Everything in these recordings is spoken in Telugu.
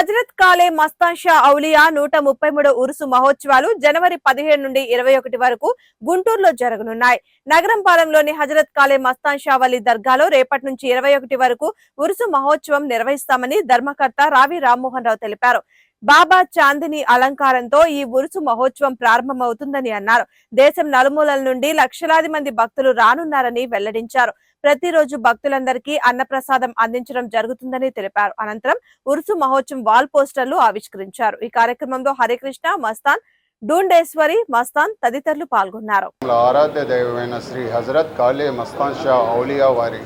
హజరత్ కాలే మస్తాన్ షా ఔలియా నూట ముప్పై మూడు ఉరుసు మహోత్సవాలు జనవరి పదిహేడు నుండి ఇరవై ఒకటి వరకు గుంటూరులో జరగనున్నాయి. నగరం పాలెంలోని హజరత్ కాలే మస్తాన్ షా వలి దర్గాలో రేపటి నుంచి ఇరవై ఒకటి వరకు ఉరుసు మహోత్సవం నిర్వహిస్తామని ధర్మకర్త రావి రామ్మోహన్ రావు తెలిపారు. బాబా చాందిని అలంకారంతో ఈ ఉరుసు మహోత్సవం ప్రారంభమవుతుందని అన్నారు. దేశం నలుమూలల నుండి లక్షలాది మంది భక్తులు రానున్నారని వెల్లడించారు. ప్రతిరోజు భక్తులందరికీ అన్నప్రసాదం అందించడం జరుగుతుందని తెలిపారు. అనంతరం ఉరుసు మహోత్సవం వాల్ పోస్టర్లు ఆవిష్కరించారు. ఈ కార్యక్రమంలో హరికృష్ణ మస్తాన్ డూండేశ్వరి మస్తాన్ తదితరులు పాల్గొన్నారు. ఆరాధ్య దైవమైన శ్రీ హజరత్ కాళీ మస్తాన్ షా ఔలియా వారి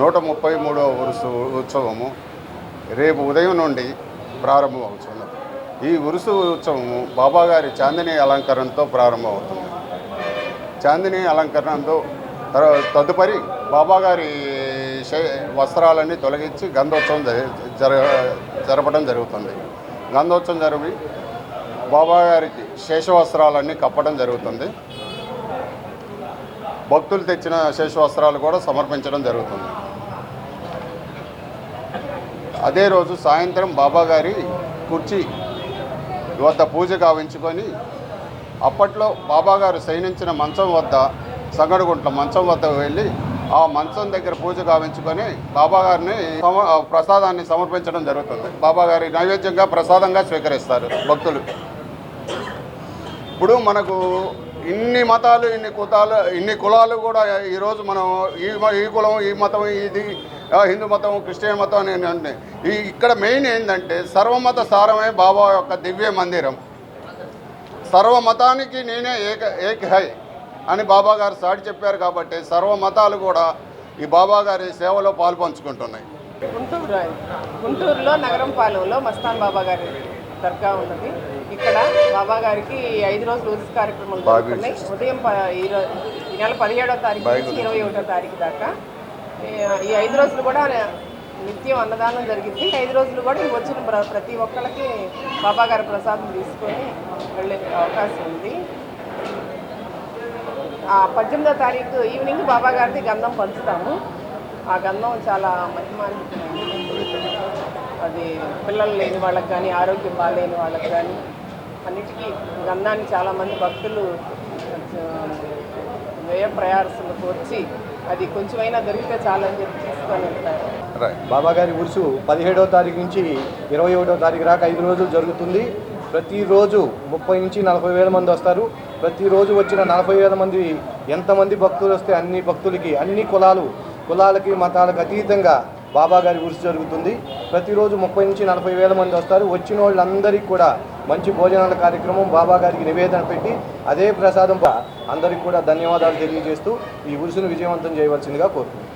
నూట ముప్పై మూడవ ఉరుసు ఉత్సవము రేపు ఉదయం నుండి ప్రారంభమవుతున్నది. ఈ ఉరుసు ఉత్సవము బాబాగారి చాందిని అలంకరణతో ప్రారంభమవుతుంది. చాందిని అలంకరణతో తదుపరి బాబాగారి శే- వస్త్రాలన్నీ తొలగించి గంధోత్సవం జర జరపడం జరుగుతుంది. గంధోత్సవం జరిపి బాబాగారికి శేషవస్త్రాలన్నీ కప్పడం జరుగుతుంది. భక్తులు తెచ్చిన శేషవస్త్రాలు కూడా సమర్పించడం జరుగుతుంది. అదే రోజు సాయంత్రం బాబాగారి కుర్చీ వద్ద పూజ గావించుకొని అప్పట్లో బాబాగారు శయనించిన మంచం వద్ద సంగడుగుంట్ల మంచం వద్ద వెళ్ళి ఆ మంచం దగ్గర పూజ గావించుకొని బాబాగారిని సమ ప్రసాదాన్ని సమర్పించడం జరుగుతుంది. బాబాగారి నైవేద్యంగా ప్రసాదంగా స్వీకరిస్తారు భక్తులు. ఇప్పుడు మనకు ఇన్ని మతాలు ఇన్ని కుతాలు ఇన్ని కులాలు కూడా ఈరోజు మనం ఈ మ- ఈ కులం ఈ మతం ఇది హిందూ మతం క్రిస్టియన్ మతం అని ఈ ఇక్కడ మెయిన్ ఏంటంటే సర్వమత సారమే బాబా యొక్క దివ్య మందిరం. సర్వ మతానికి నేనే ఏక ఏక్ హై అని బాబా గారు సాటి చెప్పారు కాబట్టి సర్వ మతాలు కూడా ఈ బాబా గారి సేవలో పాల్పంచుకుంటున్నాయి. గుంటూరు. గుంటూరులో నగరం పాలెంలో మస్తాన్ బాబా గారి దర్గా ఉన్నది. ఇక్కడ బాబా గారికి ఐదు రోజులు ఉరుసు కార్యక్రమాలు జరుగుతున్నాయి. ఉదయం ఈ నెల పదిహేడో తారీఖు నుంచి ఇరవై ఒకటో తారీఖు దాకా ఈ- ఐదు రోజులు కూడా నిత్యం అన్నదానం జరిగింది. ఐదు రోజులు కూడా ఈ వచ్చిన ప్ర- ప్రతి ఒక్కళ్ళకి బాబాగారి ప్రసాదం తీసుకొని వెళ్ళే అవకాశం ఉంది. ఆ పద్దెనిమిదో తారీఖు ఈవినింగ్ బాబాగారిది గంధం పంచుతాము. ఆ గంధం చాలా మహిమాన్వితమైనది. అది పిల్లలు లేని వాళ్ళకి కానీ ఆరోగ్యం బాగాలేని వాళ్ళకి కానీ అన్నిటికీ గంధాన్ని చాలామంది భక్తులు వ్యయ ప్రయాసలకు వచ్చి అది కొంచెమైనా దొరికితే చాలని చెప్పి తీసుకొని వెళ్తారు. గారి బాబాగారి ఉరుసు పదిహేడవ తారీఖు నుంచి ఇరవై ఒకటో తారీఖు దాకా ఐదు రోజులు జరుగుతుంది. ప్రతిరోజు ముప్పై నుంచి నలభై వేల మంది వస్తారు. ప్రతిరోజు వచ్చిన నలభై వేల మంది ఎంతమంది భక్తులు వస్తే అన్ని భక్తులకి అన్ని కులాలు కులాలకి మతాలకు అతీతంగా బాబా గారి ఉరుసు జరుగుతుంది. ప్రతిరోజు ముప్పై నుంచి నలభై వేల మంది వస్తారు. వచ్చిన వాళ్ళందరికీ కూడా మంచి భోజనాల కార్యక్రమం బాబా గారికి నివేదన పెట్టి అదే ప్రసాదం అందరికీ కూడా ధన్యవాదాలు తెలియజేస్తూ ఈ ఉరుసును విజయవంతం చేయవలసిందిగా కోరుతున్నాను.